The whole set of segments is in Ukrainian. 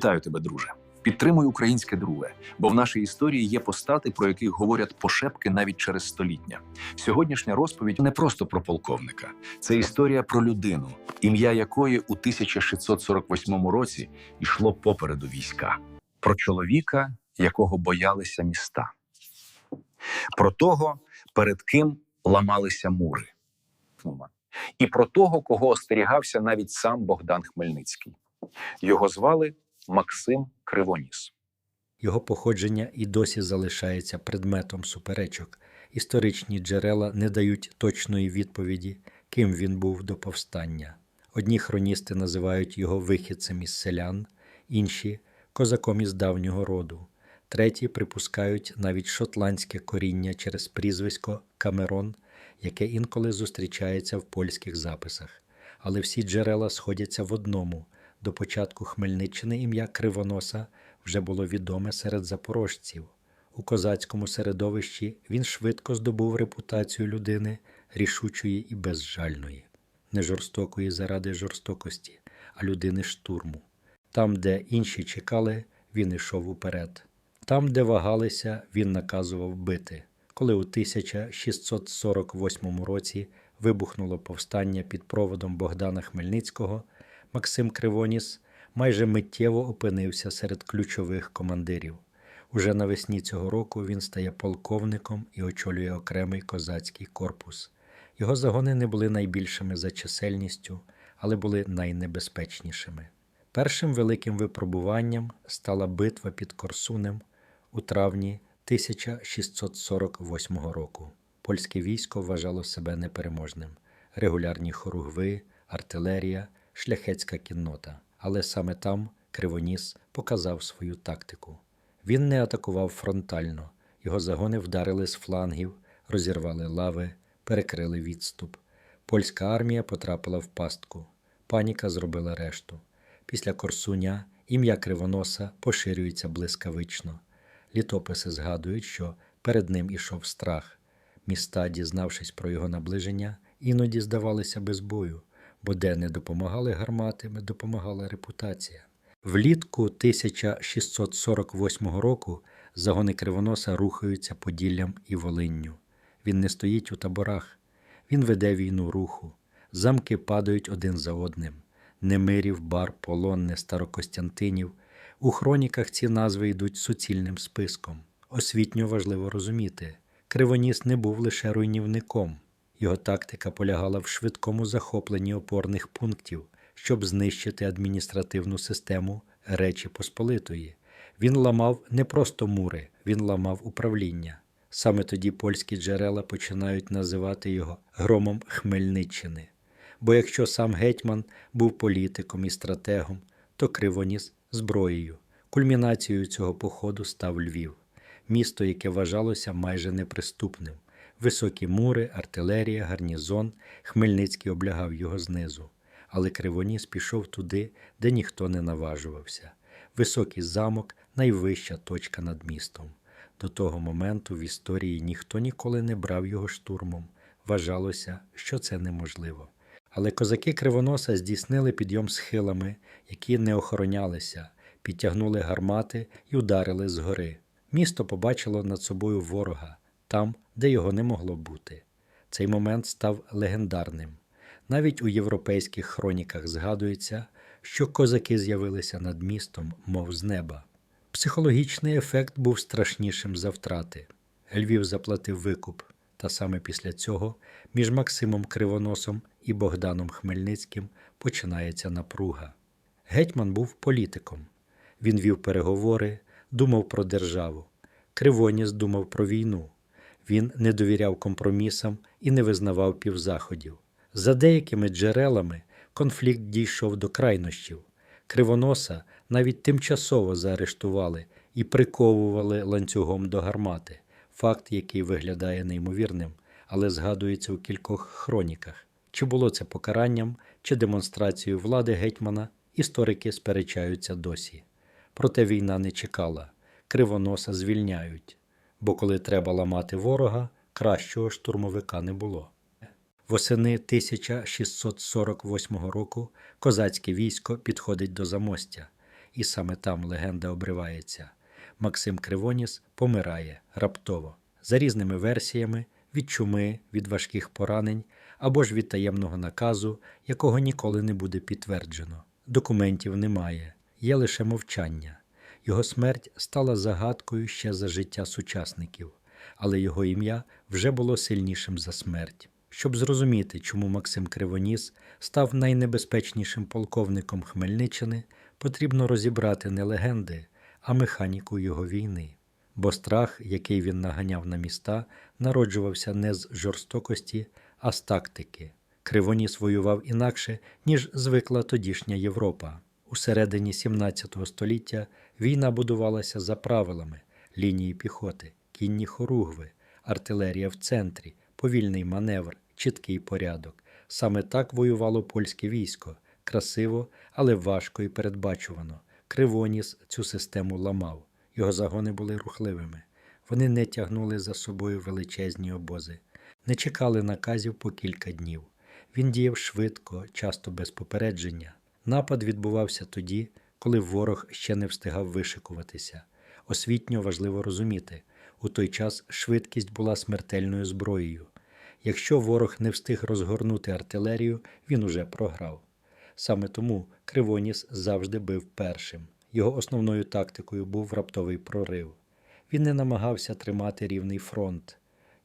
Вітаю тебе, друже. Підтримуй українське друге, бо в нашій історії є постати, про яких говорять пошепки навіть через століття. Сьогоднішня розповідь не просто про полковника, це історія про людину, ім'я якої у 1648 році йшло попереду війська, про чоловіка, якого боялися міста, про того, перед ким ламалися мури, і про того, кого остерігався навіть сам Богдан Хмельницький. Його звали Максим Кривоніс. Його походження і досі залишається предметом суперечок. Історичні джерела не дають точної відповіді, ким він був до повстання. Одні хроністи називають його вихідцем із селян, інші козаком із давнього роду. Треті припускають навіть шотландське коріння через прізвисько Камерон, яке інколи зустрічається в польських записах. Але всі джерела сходяться в одному. До початку Хмельниччини ім'я Кривоноса вже було відоме серед запорожців. У козацькому середовищі він швидко здобув репутацію людини рішучої і безжальної, не жорстокої заради жорстокості, а людини штурму. Там, де інші чекали, він ішов уперед. Там, де вагалися, він наказував бити. Коли у 1648 році вибухнуло повстання під проводом Богдана Хмельницького, Максим Кривоніс майже миттєво опинився серед ключових командирів. Уже навесні цього року він стає полковником і очолює окремий козацький корпус. Його загони не були найбільшими за чисельністю, але були найнебезпечнішими. Першим великим випробуванням стала битва під Корсунем у травні 1648 року. Польське військо вважало себе непереможним. Регулярні хоругви, артилерія, шляхетська кіннота. Але саме там Кривоніс показав свою тактику. Він не атакував фронтально, його загони вдарили з флангів, розірвали лави, перекрили відступ. Польська армія потрапила в пастку. Паніка зробила решту. Після Корсуня ім'я Кривоноса поширюється блискавично. Літописи згадують, що перед ним ішов страх. Міста, дізнавшись про його наближення, іноді здавалися без бою, бо де не допомагали гармати, допомагала репутація. Влітку 1648 року загони Кривоноса рухаються Поділлям і Волинню. Він не стоїть у таборах, він веде війну руху. Замки падають один за одним. Немирів, бар, полонне, Старокостянтинів. У хроніках ці назви йдуть суцільним списком. Освітньо важливо розуміти, Кривоніс не був лише руйнівником. Його тактика полягала в швидкому захопленні опорних пунктів, щоб знищити адміністративну систему Речі Посполитої. Він ламав не просто мури, він ламав управління. Саме тоді польські джерела починають називати його громом Хмельниччини. Бо якщо сам гетьман був політиком і стратегом, то Кривоніс зброєю. Кульмінацією цього походу став Львів, місто, яке вважалося майже неприступним. Високі мури, артилерія, гарнізон, Хмельницький облягав його знизу. Але Кривоніс пішов туди, де ніхто не наважувався. Високий замок найвища точка над містом. До того моменту в історії ніхто ніколи не брав його штурмом. Вважалося, що це неможливо. Але козаки Кривоноса здійснили підйом схилами, які не охоронялися, підтягнули гармати і ударили згори. Місто побачило над собою ворога там, де його не могло бути. Цей момент став легендарним. Навіть у європейських хроніках згадується, що козаки з'явилися над містом, мов з неба. Психологічний ефект був страшнішим за втрати. Львів заплатив викуп, та саме після цього між Максимом Кривоносом і Богданом Хмельницьким починається напруга. Гетьман був політиком. Він вів переговори, думав про державу. Кривоніс думав про війну. Він не довіряв компромісам і не визнавав півзаходів. За деякими джерелами конфлікт дійшов до крайнощів. Кривоноса навіть тимчасово заарештували і приковували ланцюгом до гармати, факт, який виглядає неймовірним, але згадується у кількох хроніках. Чи було це покаранням, чи демонстрацією влади гетьмана, історики сперечаються досі. Проте війна не чекала, кривоноса звільняють, бо коли треба ламати ворога, кращого штурмовика не було. Восени 1648 року козацьке військо підходить до замостя. і саме там легенда обривається. Максим Кривоніс помирає раптово, за різними версіями від чуми, від важких поранень або ж від таємного наказу, якого ніколи не буде підтверджено. Документів немає, є лише мовчання. Його смерть стала загадкою ще за життя сучасників, але його ім'я вже було сильнішим за смерть. Щоб зрозуміти, чому Максим Кривоніс став найнебезпечнішим полковником Хмельниччини, потрібно розібрати не легенди, а механіку його війни. Бо страх, який він наганяв на міста, народжувався не з жорстокості, а з тактики. Кривоніс воював інакше, ніж звикла тодішня Європа. У середині 17 століття війна будувалася за правилами лінії піхоти, кінні хоругви, артилерія в центрі, повільний маневр, чіткий порядок. Саме так воювало польське військо красиво, але важко і передбачувано. Кривоніс цю систему ламав. Його загони були рухливими. Вони не тягнули за собою величезні обози, не чекали наказів по кілька днів. Він діяв швидко, часто без попередження. Напад відбувався тоді, коли ворог ще не встигав вишикуватися. Освітньо важливо розуміти, у той час швидкість була смертельною зброєю. Якщо ворог не встиг розгорнути артилерію, він уже програв. Саме тому Кривоніс завжди бив першим. Його основною тактикою був раптовий прорив. Він не намагався тримати рівний фронт.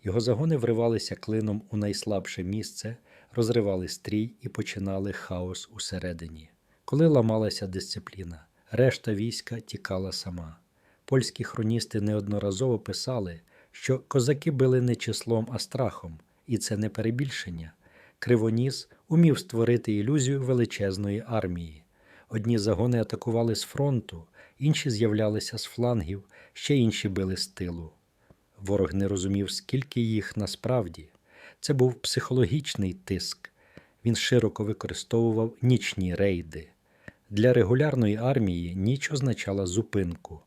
Його загони вривалися клином у найслабше місце, розривали стрій і починали хаос усередині. Коли ламалася дисципліна, решта війська тікала сама. Польські хроністи неодноразово писали, що козаки били не числом, а страхом, і це не перебільшення. Кривоніс умів створити ілюзію величезної армії. Одні загони атакували з фронту, інші з'являлися з флангів, ще інші били з тилу. Ворог не розумів, скільки їх насправді. Це був психологічний тиск. Він широко використовував нічні рейди. Для регулярної армії ніч означала зупинку,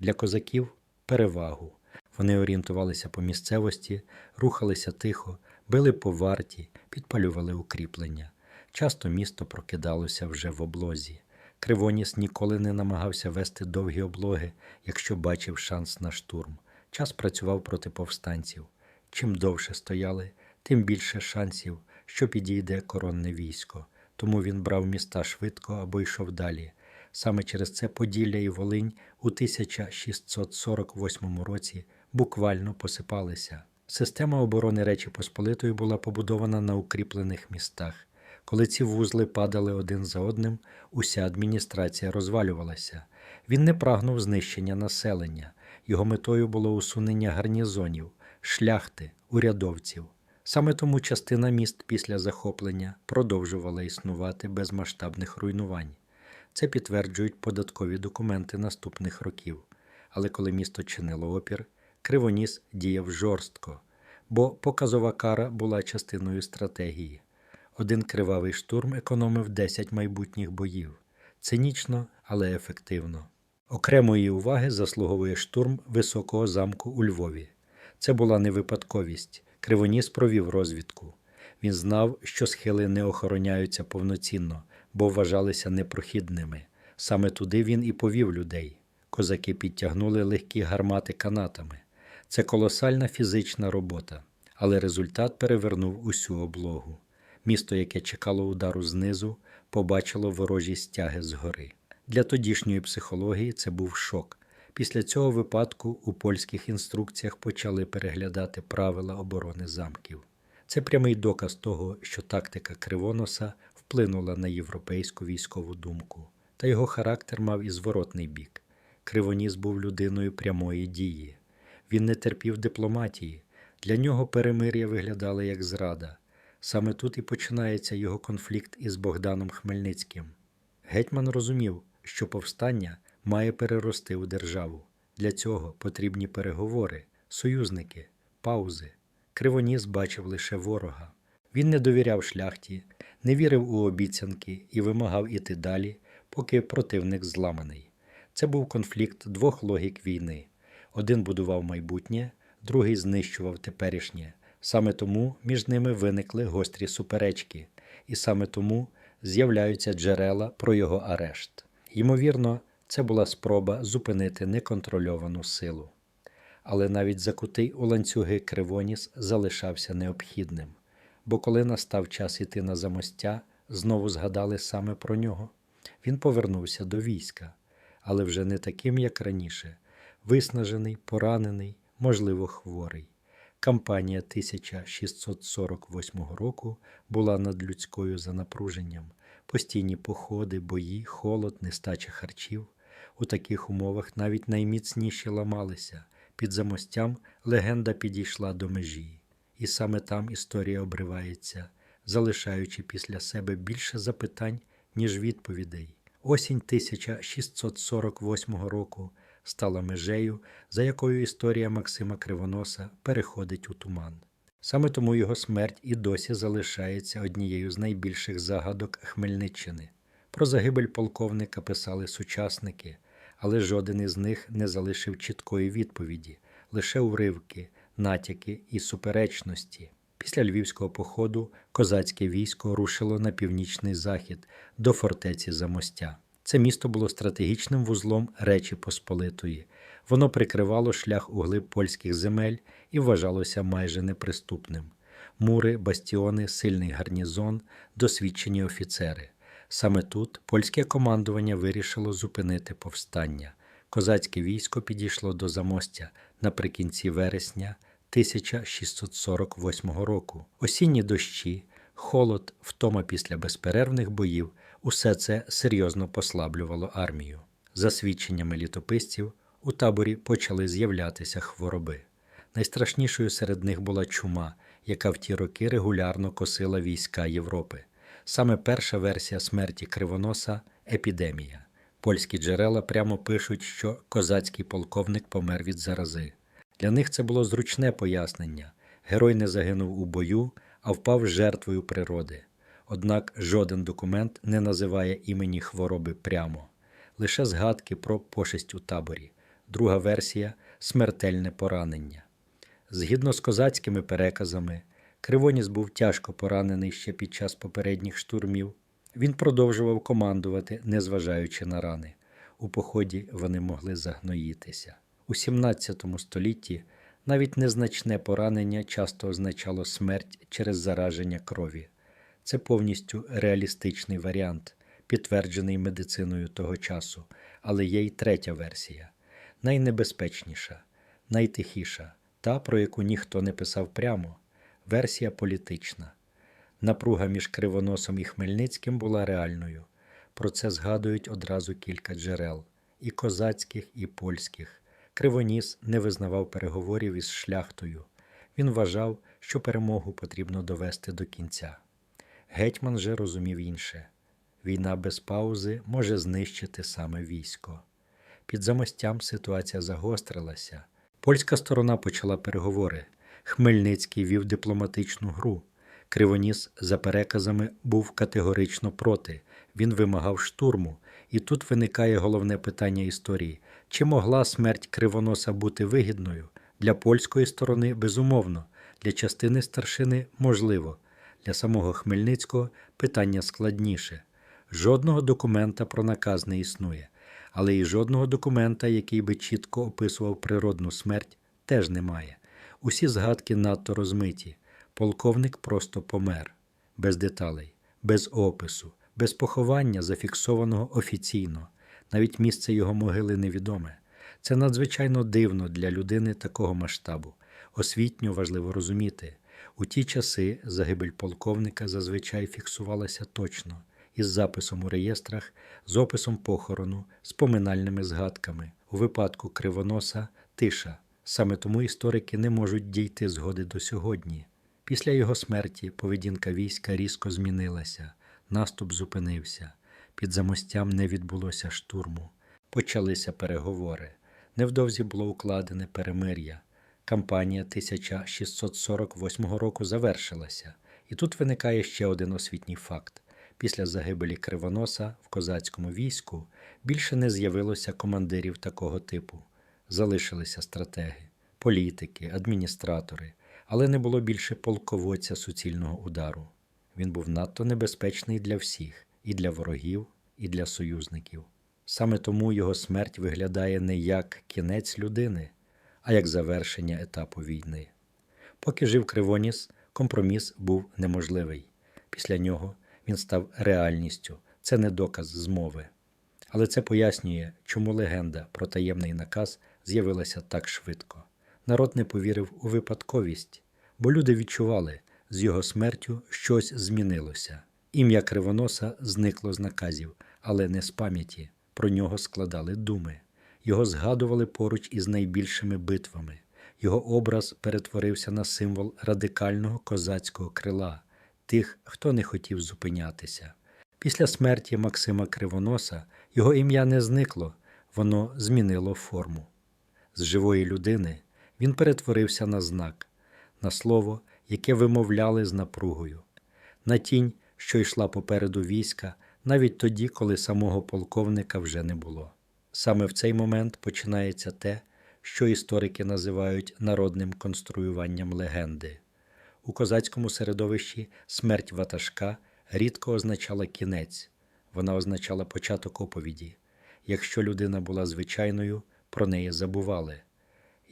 для козаків перевагу. Вони орієнтувалися по місцевості, рухалися тихо, били по варті, підпалювали укріплення. Часто місто прокидалося вже в облозі. Кривоніс ніколи не намагався вести довгі облоги, якщо бачив шанс на штурм. Час працював проти повстанців. Чим довше стояли, тим більше шансів, що підійде коронне військо. Тому він брав міста швидко або йшов далі. Саме через це Поділля і Волинь у 1648 році буквально посипалися. Система оборони Речі Посполитої була побудована на укріплених містах. Коли ці вузли падали один за одним, уся адміністрація розвалювалася. Він не прагнув знищення населення. Його метою було усунення гарнізонів, шляхти, урядовців. Саме тому частина міст після захоплення продовжувала існувати без масштабних руйнувань. Це підтверджують податкові документи наступних років. Але коли місто чинило опір, Кривоніс діяв жорстко, бо показова кара була частиною стратегії. Один кривавий штурм економив 10 майбутніх боїв. Цинічно, але ефективно. Окремої уваги заслуговує штурм високого замку у Львові. Це була не випадковість. Кривоніс провів розвідку. Він знав, що схили не охороняються повноцінно, бо вважалися непрохідними. Саме туди він і повів людей. Козаки підтягнули легкі гармати канатами. Це колосальна фізична робота, але результат перевернув усю облогу. Місто, яке чекало удару знизу, побачило ворожі стяги згори. Для тодішньої психології це був шок. Після цього випадку у польських інструкціях почали переглядати правила оборони замків. Це прямий доказ того, що тактика Кривоноса вплинула на європейську військову думку, та його характер мав і зворотний бік. Кривоніс був людиною прямої дії. Він не терпів дипломатії. Для нього перемир'я виглядало як зрада. Саме тут і починається його конфлікт із Богданом Хмельницьким. Гетьман розумів, що повстання має перерости у державу. Для цього потрібні переговори, союзники, паузи. Кривоніс бачив лише ворога. Він не довіряв шляхті, не вірив у обіцянки і вимагав іти далі, поки противник зламаний. Це був конфлікт двох логік війни. Один будував майбутнє, другий знищував теперішнє. Саме тому між ними виникли гострі суперечки, і саме тому з'являються джерела про його арешт. Ймовірно, Це була спроба зупинити неконтрольовану силу. Але навіть закутий у ланцюги Кривоніс залишався необхідним, бо коли настав час іти на замостя, знову згадали саме про нього. Він повернувся до війська, але вже не таким, як раніше, виснажений, поранений, можливо, хворий. Кампанія 1648 року була надлюдською за напруженням, постійні походи, бої, холод, нестача харчів. У таких умовах навіть найміцніші ламалися. Під замостям легенда підійшла до межі, і саме там історія обривається, залишаючи після себе більше запитань, ніж відповідей. Осінь 1648 року стала межею, за якою історія Максима Кривоноса переходить у туман. Саме тому його смерть і досі залишається однією з найбільших загадок Хмельниччини. Про загибель полковника писали сучасники, але жоден із них не залишив чіткої відповіді, лише уривки, натяки і суперечності. Після львівського походу козацьке військо рушило на північний захід до фортеці Замостя. Це місто було стратегічним вузлом Речі Посполитої. Воно прикривало шлях у глиб польських земель і вважалося майже неприступним. Мури, бастіони, сильний гарнізон, досвідчені офіцери. Саме тут польське командування вирішило зупинити повстання. Козацьке військо підійшло до замостя наприкінці вересня 1648 року. Осінні дощі, холод, втома після безперервних боїв усе це серйозно послаблювало армію. За свідченнями літописців, у таборі почали з'являтися хвороби. Найстрашнішою серед них була чума, яка в ті роки регулярно косила війська Європи. Саме перша версія смерті кривоноса епідемія. Польські джерела прямо пишуть, що козацький полковник помер від зарази. Для них це було зручне пояснення. Герой не загинув у бою, а впав жертвою природи. Однак жоден документ не називає імені хвороби прямо, лише згадки про пошесть у таборі. Друга версія смертельне поранення. Згідно з козацькими переказами, Кривоніс був тяжко поранений ще під час попередніх штурмів. Він продовжував командувати, незважаючи на рани. У поході вони могли загноїтися. У 17 столітті навіть незначне поранення часто означало смерть через зараження крові. Це повністю реалістичний варіант, підтверджений медициною того часу, але є й третя версія найнебезпечніша, найтихіша, та, про яку ніхто не писав прямо, версія політична. Напруга між Кривоносом і Хмельницьким була реальною. Про це згадують одразу кілька джерел і козацьких, і польських. Кривоніс не визнавав переговорів із шляхтою. Він вважав, що перемогу потрібно довести до кінця. Гетьман же розумів інше війна без паузи може знищити саме військо. Під замостям ситуація загострилася. Польська сторона почала переговори. Хмельницький вів дипломатичну гру. Кривоніс, за переказами, був категорично проти. Він вимагав штурму. І тут виникає головне питання історії: чи могла смерть кривоноса бути вигідною? Для польської сторони безумовно, для частини старшини можливо. Для самого Хмельницького питання складніше. Жодного документа про наказ не існує, але і жодного документа, який би чітко описував природну смерть, теж немає. Усі згадки надто розмиті. Полковник просто помер, без деталей, без опису, без поховання, зафіксованого офіційно. Навіть місце його могили невідоме. Це надзвичайно дивно для людини такого масштабу. Освітньо важливо розуміти. У ті часи загибель полковника зазвичай фіксувалася точно, із записом у реєстрах, з описом похорону, з поминальними згадками. У випадку кривоноса тиша. Саме тому історики не можуть дійти згоди до сьогодні. Після його смерті поведінка війська різко змінилася, наступ зупинився, під замостям не відбулося штурму. Почалися переговори. Невдовзі було укладене перемир'я. Кампанія 1648 року завершилася, і тут виникає ще один освітній факт. Після загибелі Кривоноса в козацькому війську більше не з'явилося командирів такого типу. Залишилися стратеги, політики, адміністратори, але не було більше полководця суцільного удару. Він був надто небезпечний для всіх, і для ворогів, і для союзників. Саме тому його смерть виглядає не як кінець людини, а як завершення етапу війни. Поки жив Кривоніс, компроміс був неможливий. Після нього він став реальністю. Це не доказ змови. Але це пояснює, чому легенда про таємний наказ з'явилася так швидко. Народ не повірив у випадковість, бо люди відчували, з його смертю щось змінилося. Ім'я Кривоноса зникло з наказів, але не з пам'яті. Про нього складали думи. Його згадували поруч із найбільшими битвами. Його образ перетворився на символ радикального козацького крила, тих, хто не хотів зупинятися. Після смерті Максима Кривоноса його ім'я не зникло, воно змінило форму. З живої людини він перетворився на знак, на слово, яке вимовляли з напругою, на тінь, що йшла попереду війська, навіть тоді, коли самого полковника вже не було. Саме в цей момент починається те, що історики називають народним конструюванням легенди. У козацькому середовищі смерть ватажка рідко означала кінець, вона означала початок оповіді. Якщо людина була звичайною, про неї забували.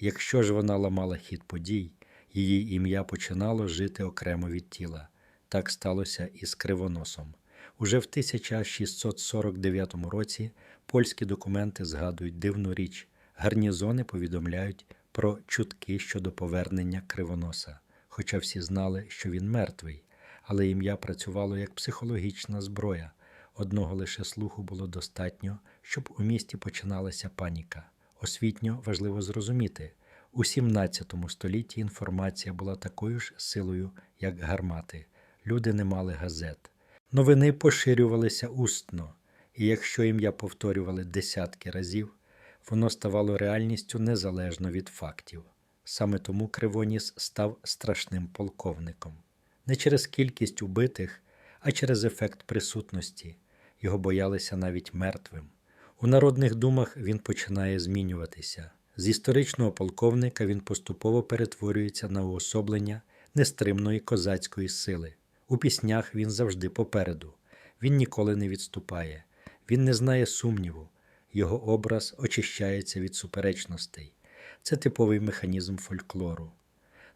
Якщо ж вона ламала хід подій, її ім'я починало жити окремо від тіла. Так сталося і з кривоносом. Уже в 1649 році польські документи згадують дивну річ. Гарнізони повідомляють про чутки щодо повернення кривоноса, хоча всі знали, що він мертвий, але ім'я працювало як психологічна зброя. Одного лише слуху було достатньо, щоб у місті починалася паніка. Освітньо важливо зрозуміти, у 17 столітті інформація була такою ж силою, як гармати. Люди не мали газет. Новини поширювалися устно, і якщо ім'я повторювали десятки разів, воно ставало реальністю незалежно від фактів. Саме тому Кривоніс став страшним полковником. Не через кількість убитих, а через ефект присутності. Його боялися навіть мертвим. У народних думах він починає змінюватися. З історичного полковника він поступово перетворюється на уособлення нестримної козацької сили. У піснях він завжди попереду. Він ніколи не відступає, він не знає сумніву, його образ очищається від суперечностей. Це типовий механізм фольклору.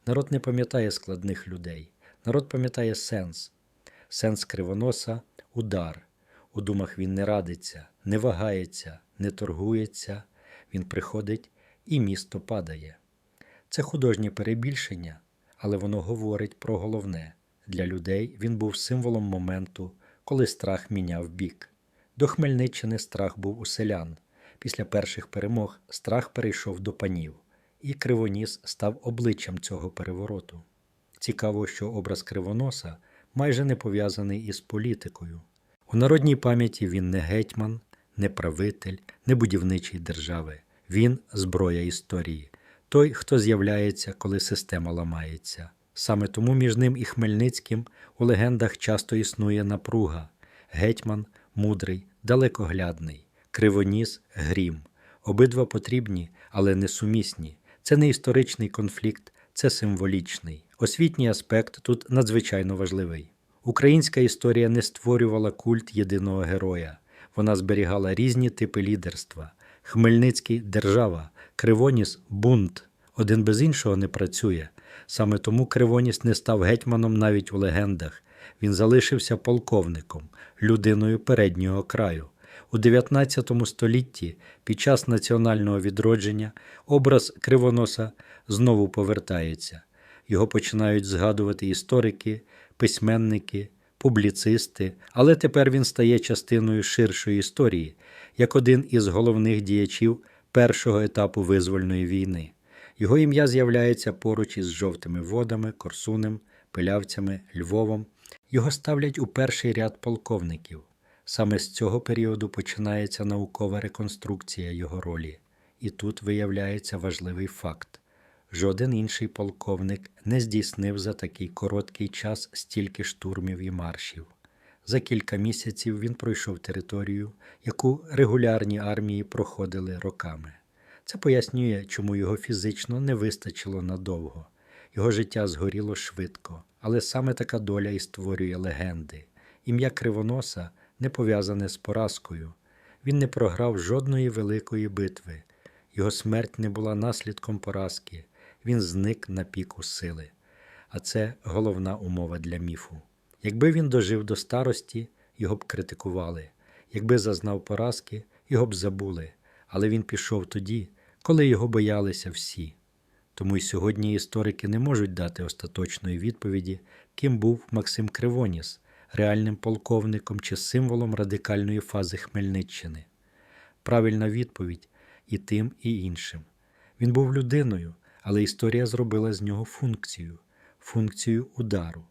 Народ не пам'ятає складних людей, народ пам'ятає сенс. Сенс кривоноса удар. У думах він не радиться, не вагається, не торгується, він приходить і місто падає. Це художнє перебільшення, але воно говорить про головне. Для людей він був символом моменту, коли страх міняв бік. До Хмельниччини страх був у селян. Після перших перемог страх перейшов до панів, і Кривоніс став обличчям цього перевороту. Цікаво, що образ кривоноса майже не пов'язаний із політикою. У народній пам'яті він не гетьман, не правитель, не будівничий держави. Він зброя історії, той, хто з'являється, коли система ламається. Саме тому між ним і Хмельницьким у легендах часто існує напруга гетьман мудрий, далекоглядний, кривоніс грім. Обидва потрібні, але не сумісні. Це не історичний конфлікт, це символічний. Освітній аспект тут надзвичайно важливий. Українська історія не створювала культ єдиного героя, вона зберігала різні типи лідерства. Хмельницький держава, Кривоніс бунт. Один без іншого не працює. Саме тому Кривоніс не став гетьманом навіть у легендах. Він залишився полковником, людиною переднього краю. У 19 столітті, під час національного відродження, образ Кривоноса знову повертається. Його починають згадувати історики, письменники, публіцисти, але тепер він стає частиною ширшої історії, як один із головних діячів першого етапу визвольної війни. Його ім'я з'являється поруч із жовтими водами, Корсунем, пилявцями, Львовом. Його ставлять у перший ряд полковників. Саме з цього періоду починається наукова реконструкція його ролі, і тут виявляється важливий факт. Жоден інший полковник не здійснив за такий короткий час стільки штурмів і маршів. За кілька місяців він пройшов територію, яку регулярні армії проходили роками. Це пояснює, чому його фізично не вистачило надовго. Його життя згоріло швидко, але саме така доля і створює легенди. Ім'я Кривоноса не пов'язане з поразкою. Він не програв жодної великої битви. Його смерть не була наслідком поразки, він зник на піку сили. А це головна умова для міфу. Якби він дожив до старості, його б критикували. Якби зазнав поразки, його б забули. Але він пішов тоді, коли його боялися всі. Тому й сьогодні історики не можуть дати остаточної відповіді, ким був Максим Кривоніс, реальним полковником чи символом радикальної фази Хмельниччини. Правильна відповідь і тим, і іншим. Він був людиною, але історія зробила з нього функцію, функцію удару,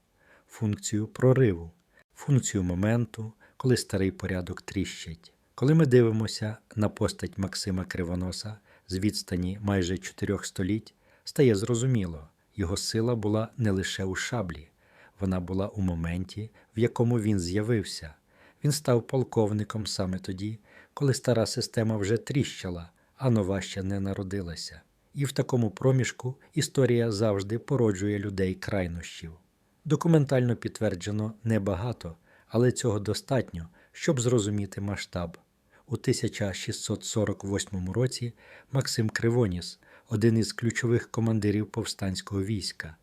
функцію прориву, функцію моменту, коли старий порядок тріщить. Коли ми дивимося на постать Максима Кривоноса з відстані майже чотирьох століть, стає зрозуміло, його сила була не лише у шаблі, вона була у моменті, в якому він з'явився. Він став полковником саме тоді, коли стара система вже тріщала, а нова ще не народилася. І в такому проміжку історія завжди породжує людей крайнощів. Документально підтверджено небагато, але цього достатньо, щоб зрозуміти масштаб. У 1648 році Максим Кривоніс, один із ключових командирів повстанського війська.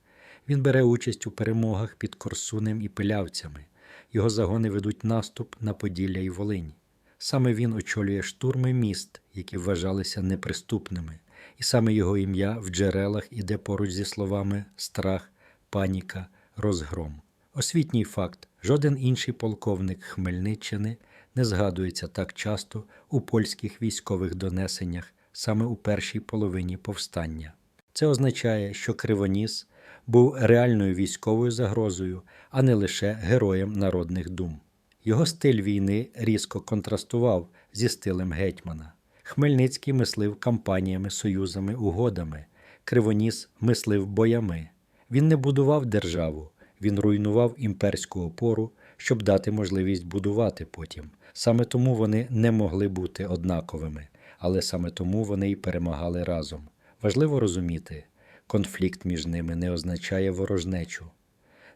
Він бере участь у перемогах під Корсунем і Пилявцями. Його загони ведуть наступ на Поділля і Волинь. Саме він очолює штурми міст, які вважалися неприступними, і саме його ім'я в джерелах іде поруч зі словами страх, паніка, розгром. Освітній факт: жоден інший полковник Хмельниччини не згадується так часто у польських військових донесеннях саме у першій половині повстання. Це означає, що Кривоніс був реальною військовою загрозою, а не лише героєм народних дум. Його стиль війни різко контрастував зі стилем гетьмана. Хмельницький мислив кампаніями, союзами, угодами, Кривоніс мислив боями. Він не будував державу, він руйнував імперську опору, щоб дати можливість будувати потім. Саме тому вони не могли бути однаковими, але саме тому вони й перемагали разом. Важливо розуміти, конфлікт між ними не означає ворожнечу.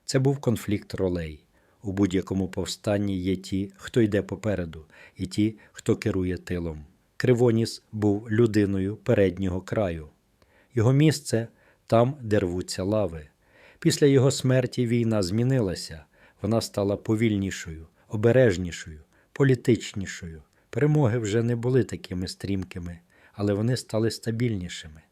Це був конфлікт ролей. У будь-якому повстанні є ті, хто йде попереду, і ті, хто керує тилом. Кривоніс був людиною переднього краю. Його місце там, де рвуться лави. Після його смерті війна змінилася, вона стала повільнішою, обережнішою, політичнішою. Перемоги вже не були такими стрімкими, але вони стали стабільнішими.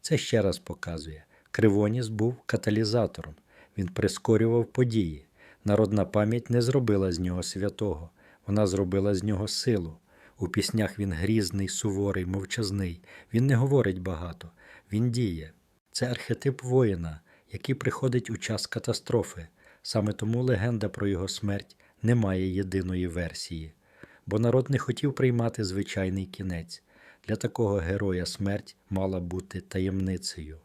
Це ще раз показує: Кривоніс був каталізатором, він прискорював події. Народна пам'ять не зробила з нього святого, вона зробила з нього силу. У піснях він грізний, суворий, мовчазний. Він не говорить багато, він діє. Це архетип воїна, який приходить у час катастрофи. Саме тому легенда про його смерть не має єдиної версії, бо народ не хотів приймати звичайний кінець. Для такого героя смерть мала бути таємницею.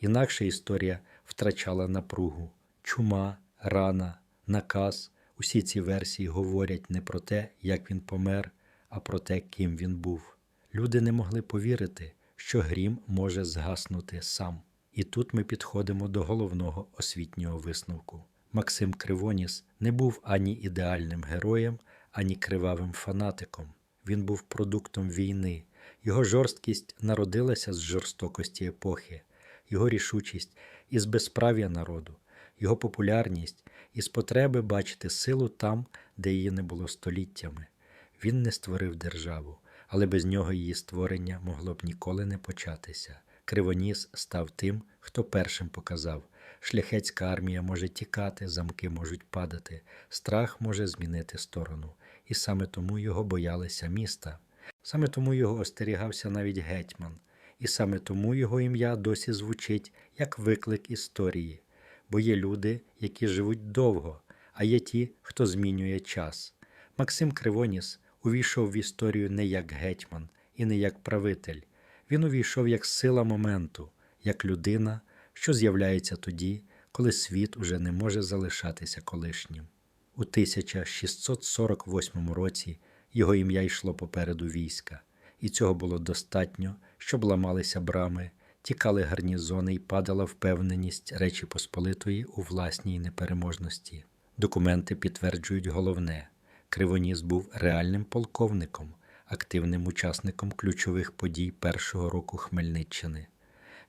Інакше історія втрачала напругу. Чума, рана, наказ усі ці версії говорять не про те, як він помер, а про те, ким він був. Люди не могли повірити, що грім може згаснути сам. І тут ми підходимо до головного освітнього висновку. Максим Кривоніс не був ані ідеальним героєм, ані кривавим фанатиком. Він був продуктом війни. Його жорсткість народилася з жорстокості епохи, його рішучість із безправ'я народу, його популярність із потреби бачити силу там, де її не було століттями. Він не створив державу, але без нього її створення могло б ніколи не початися. Кривоніс став тим, хто першим показав. Шляхетська армія може тікати, замки можуть падати, страх може змінити сторону, і саме тому його боялися міста. Саме тому його остерігався навіть гетьман, і саме тому його ім'я досі звучить як виклик історії, бо є люди, які живуть довго, а є ті, хто змінює час. Максим Кривоніс увійшов в історію не як гетьман і не як правитель. Він увійшов як сила моменту, як людина, що з'являється тоді, коли світ уже не може залишатися колишнім. У 1648 році його ім'я йшло попереду війська, і цього було достатньо, щоб ламалися брами, тікали гарнізони і падала впевненість Речі Посполитої у власній непереможності. Документи підтверджують головне: Кривоніс був реальним полковником, активним учасником ключових подій першого року Хмельниччини.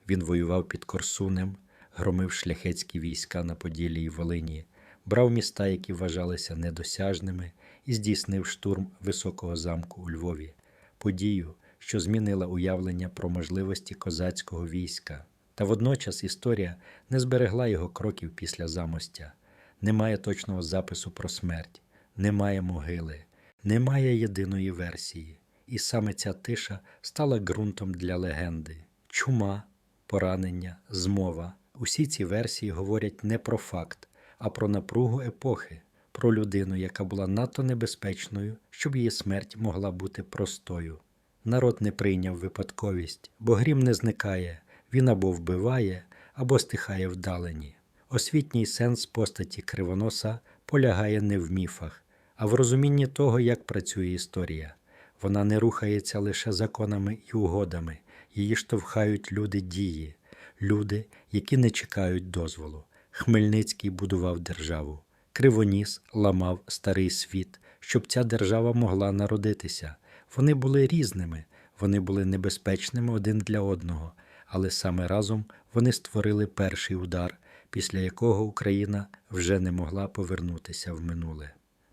Він воював під Корсунем, громив шляхетські війська на Поділлі й Волині, брав міста, які вважалися недосяжними, і здійснив штурм високого замку у Львові, подію, що змінила уявлення про можливості козацького війська. Та водночас історія не зберегла його кроків після замостя. Немає точного запису про смерть, немає могили, немає єдиної версії. І саме ця тиша стала ґрунтом для легенди. Чума, поранення, змова. Усі ці версії говорять не про факт, а про напругу епохи, про людину, яка була надто небезпечною, щоб її смерть могла бути простою. Народ не прийняв випадковість, бо грім не зникає, він або вбиває, або стихає вдалені. Освітній сенс постаті кривоноса полягає не в міфах, а в розумінні того, як працює історія. Вона не рухається лише законами і угодами, її штовхають люди дії, люди, які не чекають дозволу. Хмельницький будував державу, Кривоніс ламав старий світ, щоб ця держава могла народитися. Вони були різними, вони були небезпечними один для одного, але саме разом вони створили перший удар, після якого Україна вже не могла повернутися в минуле.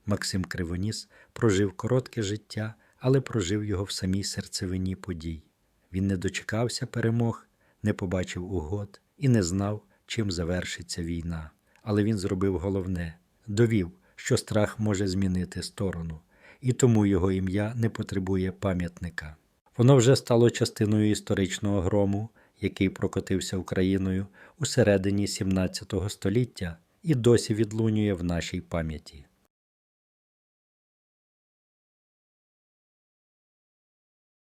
Максим Кривоніс прожив коротке життя, але прожив його в самій серцевині подій. Він не дочекався перемог, не побачив угод і не знав, чим завершиться війна. Але він зробив головне довів, що страх може змінити сторону, і тому його ім'я не потребує пам'ятника. Воно вже стало частиною історичного грому, який прокотився Україною у середині 17 століття і досі відлунює в нашій пам'яті.